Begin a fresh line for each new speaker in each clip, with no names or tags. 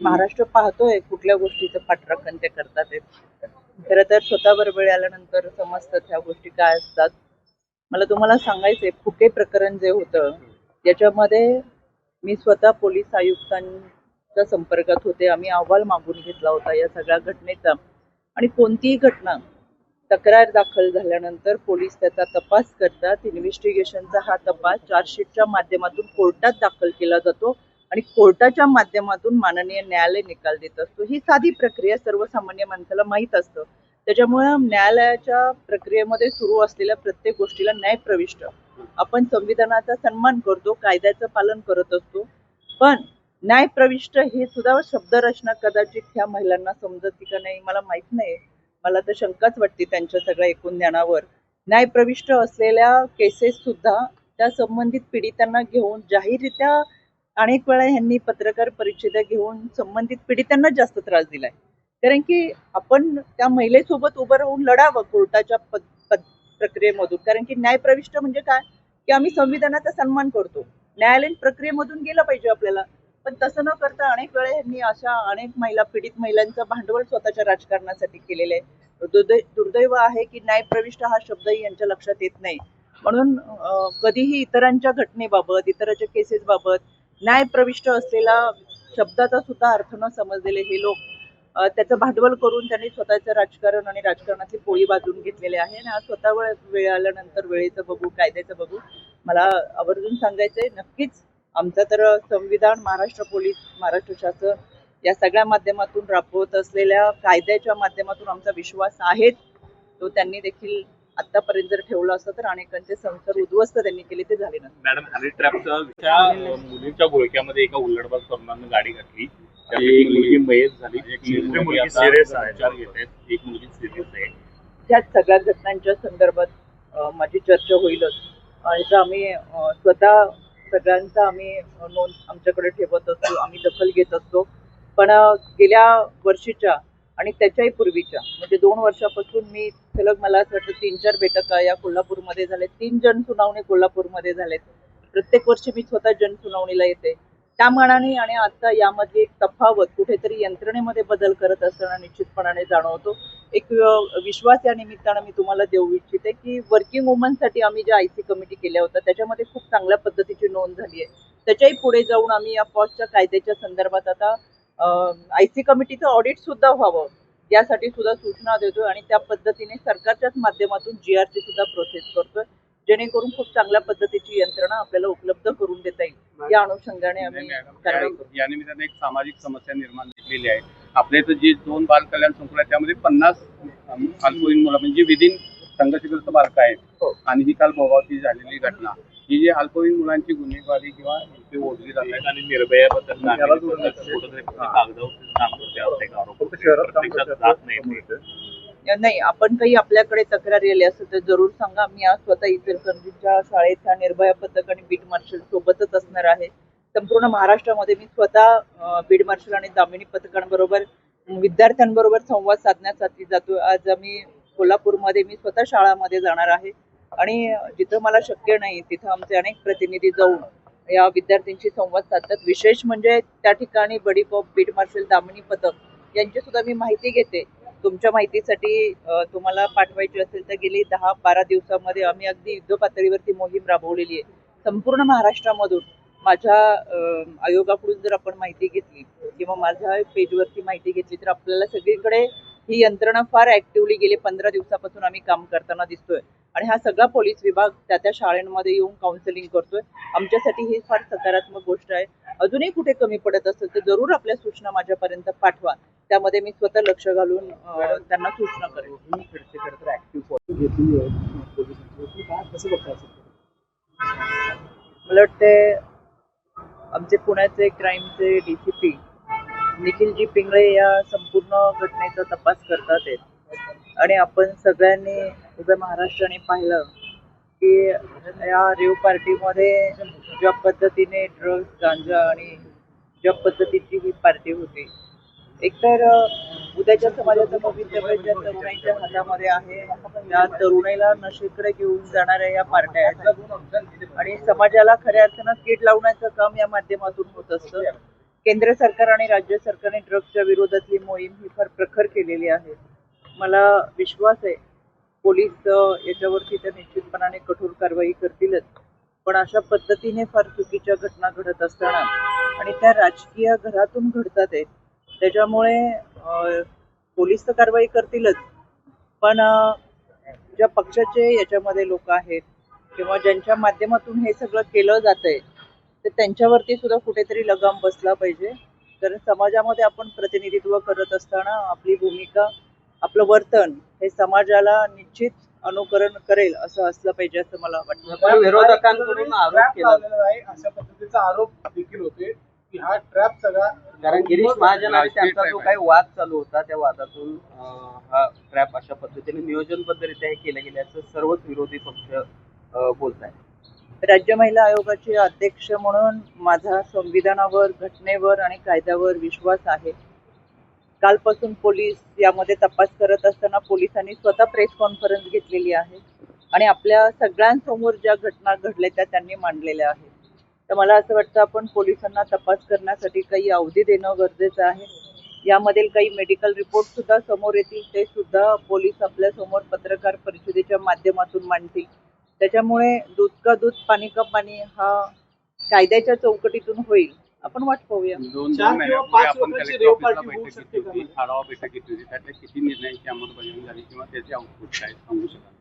महाराष्ट्र पाहतोय कुठल्या गोष्टीचं पाठराखण ते करतात ते. खरं तर स्वतःवर वेळ आल्यानंतर समजतात ह्या गोष्टी काय असतात. मला तुम्हाला सांगायचंय फुके प्रकरण जे होतं याच्यामध्ये मी स्वतः पोलीस आयुक्तांच्या संपर्कात होते. आम्ही अहवाल मागून घेतला होता या सगळ्या घटनेचा. आणि कोणतीही घटना तक्रार दाखल झाल्यानंतर पोलीस त्याचा तपास करतात. इन्व्हेस्टिगेशनचा हा तपास चार्जशीटच्या माध्यमातून कोर्टात दाखल केला जातो. आणि कोर्टाच्या माध्यमातून माननीय न्यायालय निकाल देत असतो. ही साधी प्रक्रिया सर्वसामान्य माणसाला माहीत असतं. त्याच्यामुळं न्यायालयाच्या प्रक्रियेमध्ये सुरू असलेल्या प्रत्येक गोष्टीला न्याय प्रविष्ट. आपण संविधानाचा सन्मान करतो कायद्याचं पालन करत असतो. पण न्याय प्रविष्ट हे सुद्धा शब्दरचना कदाचित ह्या महिलांना समजत का नाही मला माहीत नाही मला तर शंकाच वाटते त्यांच्या सगळ्या एकूण ज्ञानावर. न्यायप्रविष्ट असलेल्या केसेस सुद्धा त्या संबंधित पीडितांना घेऊन जाहीररित्या अनेक वेळा ह्यांनी पत्रकार परिषदा घेऊन संबंधित पीडितांना जास्त त्रास दिलाय. कारण की आपण त्या महिलेसोबत उभं राहून लढावं कोर्टाच्या प्रक्रियेमधून. कारण की न्यायप्रविष्ट म्हणजे काय? की आम्ही संविधानाचा सन्मान करतो. न्यायालयीन प्रक्रियेमधून गेलं पाहिजे आपल्याला. पण तसं न करता अनेक वेळा यांनी अशा अनेक महिला पीडित महिलांचं भांडवल स्वतःच्या राजकारणासाठी केलेलं आहे. दुर्दै दुर्दैव आहे की न्यायप्रविष्ट हा शब्दही यांच्या लक्षात येत नाही. म्हणून कधीही इतरांच्या घटनेबाबत इतरांच्या केसेस बाबत न्यायप्रविष्ट असलेला शब्दाचा सुद्धा अर्थ न समजलेले हे लोक त्याचं भांडवल करून त्यांनी स्वतःचं राजकारण आणि राजकारणातली पोळी बाजून घेतलेले आहे. आणि आज स्वतः वेळ वेळ आल्यानंतर वेळेचं बघू कायद्याचं बघू. मला आवर्जून सांगायचंय नक्कीच आमचं तर संविधान महाराष्ट्र पोलीस महाराष्ट्र शासन या सगळ्या माध्यमातून राबवत असलेल्या कायद्याच्या माध्यमातून आमचा विश्वास आहेच तो त्यांनी देखील आतापर्यंत जर ठेवला असतं तर अनेकांचे संसार उद्ध्वस्त त्यांनी केले ते झाले नसते.
मॅडम हॅरी ट्रॅपच्या त्या मुलीच्या घोळक्यामध्ये एका उल्लडबाज तरुणानं गाडी घातली. एक मुलगी मयत झाली. मुलगी एक मुलगी सिरियस आहे.
ह्या सगळ्या घटनांच्या संदर्भात माझी चर्चा होईलच. आणि तर आम्ही स्वतः सगळ्यांचा आम्ही नोंद आमच्याकडे ठेवत असतो आम्ही दखल घेत असतो. पण गेल्या वर्षीच्या आणि त्याच्याही पूर्वीच्या म्हणजे दोन वर्षापासून मी सलग मला असं वाटतं तीन चार बैठका या कोल्हापूरमध्ये झाल्या तीन जन सुनावणी कोल्हापूरमध्ये झालेत. प्रत्येक वर्षी मी स्वतः जन सुनावणीला येते. त्या मानाने आणि आता यामध्ये एक तफावत कुठेतरी यंत्रणेमध्ये बदल करत असताना निश्चितपणाने जाणवतो. एक विश्वास या निमित्तानं मी तुम्हाला देऊ इच्छिते की वर्किंग वुमनसाठी आम्ही ज्या आय सी कमिटी केल्या होत्या त्याच्यामध्ये खूप चांगल्या पद्धतीची नोंद झाली आहे. त्याच्याही पुढे जाऊन आम्ही या पॉस्टच्या कायद्याच्या संदर्भात आता आय सी कमिटीचं ऑडिट सुद्धा व्हावं. यासाठी सुद्धा सूचना देतोय आणि त्या पद्धतीने सरकारच्याच माध्यमातून जी आर ची सुद्धा प्रोसेस करतोय. जेणेकरून खूप चांगल्या पद्धतीची यंत्रणा आपल्याला उपलब्ध करून देता येईल. या अनुषंगाने आम्ही
या निमित्ताने एक सामाजिक समस्या निर्माण झालेली आहे. आपल्या इथं जे दोन बाल कल्याण संकुल आहे त्यामध्ये पन्नास अल्पवयीन मुलं म्हणजे विदिन संघर्षग्रस्त बालकं आहेत.
हो.
आणि ही काल भोगावती झालेली घटना. ही जी अल्पवयीन मुलांची गुन्हेगारी किंवा इथे ओढली जात आहे
आणि निर्भयाबद्दल
त्याला
नागरिक
जोडून
बद्दल
जाते.
कुठंतरी फक्त. कागदावरतीच काम करते असं एक आरोप
फक्त शहरात काम
प्रत्यक्षात
करते
जात
असं
नाही
आपण काही आपल्याकडे तक्रारी आली असेल तर जरूर सांगा. मी आज स्वतः इचलकरंजीच्या शाळेच्या निर्भया पथक आणि बीट मार्शल सोबतच असणार आहे. संपूर्ण महाराष्ट्रामध्ये मी स्वतः बीड मार्शल आणि दामिनी पथकांबरोबर विद्यार्थ्यांबरोबर संवाद साधण्यासाठी जातो आज आम्ही कोल्हापूरमध्ये मी स्वतः शाळामध्ये जाणार आहे. आणि जिथं मला शक्य नाही तिथं आमचे अनेक प्रतिनिधी जाऊन या विद्यार्थ्यांशी संवाद साधतात. विशेष म्हणजे त्या ठिकाणी buddy pop beat marshal Damini पथक यांची सुद्धा मी माहिती घेते. तुमच्या माहितीसाठी तुम्हाला पाठवायची असेल तर गेली दहा बारा दिवसामध्ये आम्ही अगदी युद्ध पातळीवरती मोहीम राबवलेली आहे. संपूर्ण महाराष्ट्रामधून माझ्या आयोगाकडून जर आपण माहिती घेतली किंवा माझ्या पेजवरती माहिती घेतली तर आपल्याला सगळीकडे ही यंत्रणा फार ऍक्टिव्हली गेले पंधरा दिवसापासून आम्ही काम करताना दिसतोय. आणि हा सगळा पोलीस विभाग त्या त्या शाळांमध्ये येऊन काउन्सिलिंग करतोय. आमच्यासाठी ही फार सकारात्मक गोष्ट आहे. अजूनही कुठे कमी पडत असेल तर जरूर आपल्या सूचना माझ्यापर्यंत पाठवा. त्यामध्ये मी स्वतः लक्ष घालून त्यांना सूचना करेन. मला वाटते आमचे पुण्याचे क्राईमचे डी सी पी निखिलजी पिंगळे या संपूर्ण घटनेचा तपास करतात आहेत. आणि आपण सगळ्यांनी उभ्या महाराष्ट्राने पाहिलं की या रेव पार्टीमध्ये ज्या पद्धतीने ड्रग्ज गांजा आणि ज्या पद्धतीची ही पार्टी होती. एकतर उद्याच्या समाजाचं भवितव्य ज्या तरुणाईच्या हातामध्ये आहे त्या तरुणाईला नशेकडे घेऊन जाणाऱ्या या पार्ट्या आहेत. आणि समाजाला खऱ्या अर्थानं कीड लावण्याचं काम या माध्यमातून होत असतं. केंद्र सरकार आणि राज्य सरकारने ड्रग्सच्या विरोधातली मोहीम ही फार प्रखर केलेली आहे. मला विश्वास आहे पोलीस याच्यावरती तर निश्चितपणाने कठोर कारवाई करतीलच. पण अशा पद्धतीने फार चुकीच्या घटना घडत असताना आणि त्या राजकीय घरातून घडतात आहेत त्याच्यामुळे पोलीस तर कारवाई करतीलच. पण ज्या पक्षाचे याच्यामध्ये लोक आहेत किंवा ज्यांच्या माध्यमातून हे सगळं केलं जातंय तर त्यांच्यावरती सुद्धा कुठेतरी लगाम बसला पाहिजे. कारण समाजामध्ये आपण प्रतिनिधित्व करत असताना आपली भूमिका आपलं वर्तन हे समाजाला निश्चित अनुकरण करेल असं असलं पाहिजे असं मला वाटतं.
विरोधकांकडून आरोप केला.
आहे. अशा पद्धतीचा आरोप देखील होते की हा ट्रॅप सगळा
कारण गिरीश महाजन आणि त्यांचा जो काही वाद चालू होता त्या वादातून हा ट्रॅप अशा पद्धतीने नियोजनबद्धरित्या हे केलं गेल्याचं सर्वच विरोधी पक्ष बोलत आहे
राज्य महिला आयोगाचे अध्यक्ष म्हणून माझा संविधानावर घटनेवर आणि कायद्यावर विश्वास आहे. कालपासून पोलीस यामध्ये तपास करत असताना पोलिसांनी स्वतः प्रेस कॉन्फरन्स घेतलेली आहे आणि आपल्या सगळ्यांसमोर ज्या घटना घडल्या त्या त्यांनी मांडलेल्या आहेत. तर मला असं वाटतं आपण पोलिसांना तपास करण्यासाठी काही अवधी देणं गरजेचं आहे. यामधील काही मेडिकल रिपोर्ट सुद्धा समोर येतील ते सुद्धा पोलीस आपल्यासमोर पत्रकार परिषदेच्या माध्यमातून मांडतील. त्याच्यामुळे दूध का दूध पाणी का पाणी हा कायद्याच्या चौकटीतून होईल. आपण वाट पाहूया.
दोन
चार
दोन
किंवा
महिन्यापूर्वी
पाच
आपण
लोकांची
कलेक्टर
रेव
ऑफिसला
पार्टी होऊ
बैठक
शकते
घेतली होती
का?
आढावा बैठक घेतली होती. त्यातल्या किती निर्णयांची अंमलबजावणी झाली किंवा त्याचे आउटपुट काय सांगू शकाल?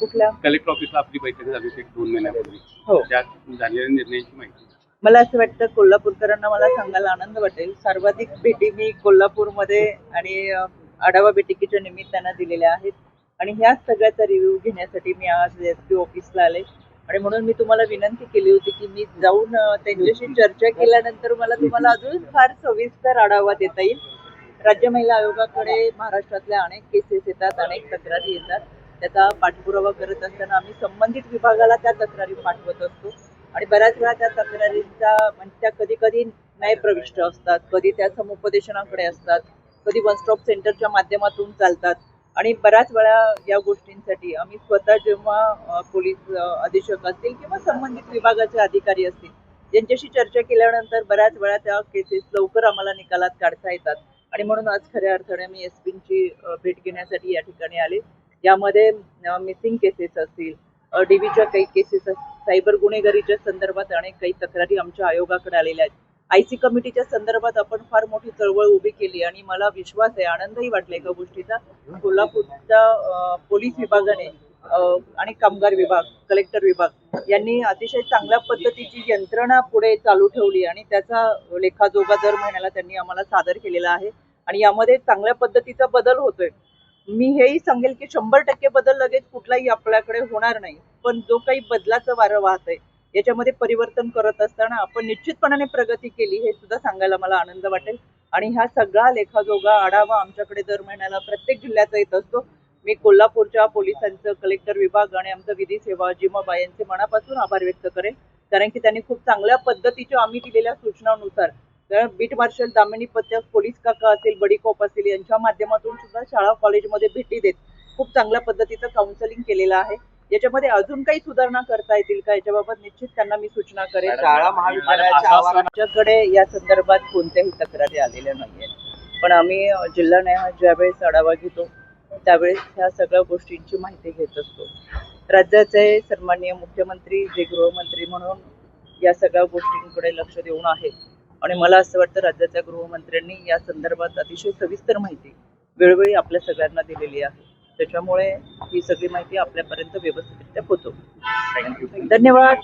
कुठल्या?
कलेक्टर ऑफिसला आपली बैठक झाली होती एक दोन महिन्यापूर्वी.
हो.
त्यात झालेल्या निर्णयांची माहिती.
मला असं वाटतं कोल्हापूरकरांना मला सांगायला आनंद वाटेल. सर्वाधिक भेटी मी कोल्हापूरमध्ये आणि अ, आढावा बैठकीच्या निमित्तानं दिलेल्या आहेत. आणि ह्याच सगळ्याचा रिव्ह्यू घेण्यासाठी मी आज एस पी ऑफिसला आले. आणि म्हणून मी तुम्हाला विनंती केली होती की मी जाऊन त्यांच्याशी चर्चा केल्यानंतर मला तुम्हाला अजून फार सविस्तर आढावा देता येईल. राज्य महिला आयोगाकडे महाराष्ट्रातल्या अनेक केसेस येतात अनेक तक्रारी येतात. त्याचा पाठपुरावा करत असताना आम्ही संबंधित विभागाला त्या तक्रारी पाठवत असतो. आणि बऱ्याच वेळा त्या तक्रारींचा म्हणजे त्या कधी कधी न्यायप्रविष्ट असतात कधी त्या समुपदेशनाकडे असतात कधी वन स्टॉप सेंटरच्या माध्यमातून चालतात. आणि बऱ्याच वेळा या गोष्टींसाठी आम्ही स्वतः जेव्हा पोलीस अधीक्षक असतील किंवा संबंधित विभागाचे अधिकारी असतील यांच्याशी चर्चा केल्यानंतर बऱ्याच वेळा त्या केसेस लवकर आम्हाला निकालात काढता येतात. आणि म्हणून आज खऱ्या अर्थाने मी एस पींची भेट घेण्यासाठी या ठिकाणी आले. यामध्ये मिसिंग केसेस असतील डीव्हीच्या काही केसेस सायबर गुन्हेगारीच्या संदर्भात अनेक काही तक्रारी आमच्या आयोगाकडे आलेल्या आहेत. आय सी कमिटीच्या संदर्भात आपण फार मोठी चळवळ उभी केली आणि मला विश्वास आहे आनंदही वाटला एका गोष्टीचा. कोल्हापूरच्या पोलीस विभागाने आणि कामगार विभाग कलेक्टर विभाग यांनी अतिशय चांगल्या पद्धतीची यंत्रणा पुढे चालू ठेवली आणि त्याचा लेखाजोखा दर महिन्याला त्यांनी आम्हाला सादर केलेला आहे आणि यामध्ये चांगल्या पद्धतीचा बदल होतोय. मी हेही सांगेल की शंभर टक्के बदल लगेच कुठलाही आपल्याकडे होणार नाही पण जो काही बदलाचं वारं वाहत आहे याच्यामध्ये परिवर्तन करत असताना आपण निश्चितपणाने प्रगती केली हे सुद्धा सांगायला मला आनंद वाटेल. आणि ह्या सगळा लेखाजोगा आढावा आमच्याकडे दर महिन्याला प्रत्येक जिल्ह्याचा येत असतो. मी कोल्हापूरच्या पोलिसांचं कलेक्टर विभाग आणि आमचं विधी सेवा जिमाबा यांचे मनापासून आभार व्यक्त करेन. कारण की त्यांनी खूप चांगल्या पद्धतीच्या आम्ही दिलेल्या सूचनानुसार बीट मार्शल दामिनी पथक पोलीस काका असेल बडीकॉप असेल यांच्या माध्यमातून सुद्धा शाळा कॉलेजमध्ये भेटी देत खूप चांगल्या पद्धतीचं काउन्सिलिंग केलेलं आहे. याच्यामध्ये अजून काही सुधारणा करता येतील का? याच्याबाबत निश्चित त्यांना मी सूचना करेन.
शाळा महाविद्यालयाच्या आवारात
आमच्याकडे या संदर्भात कोणत्याही तक्रारी आलेल्या नाहीयेत. पण आम्ही जिल्हा न्याय ज्यावेळेस आढावा घेतो त्यावेळेस ह्या सगळ्या गोष्टींची माहिती घेत असतो. राज्याचे सन्माननीय मुख्यमंत्री जे गृहमंत्री म्हणून या सगळ्या गोष्टींकडे लक्ष देऊन आहेत. आणि मला असं वाटतं राज्याच्या गृहमंत्र्यांनी या संदर्भात अतिशय सविस्तर माहिती वेळोवेळी आपल्या सगळ्यांना दिलेली आहे. त्याच्यामुळे ही सगळी माहिती आपल्यापर्यंत व्यवस्थितरित्या पोहोचवू. धन्यवाद.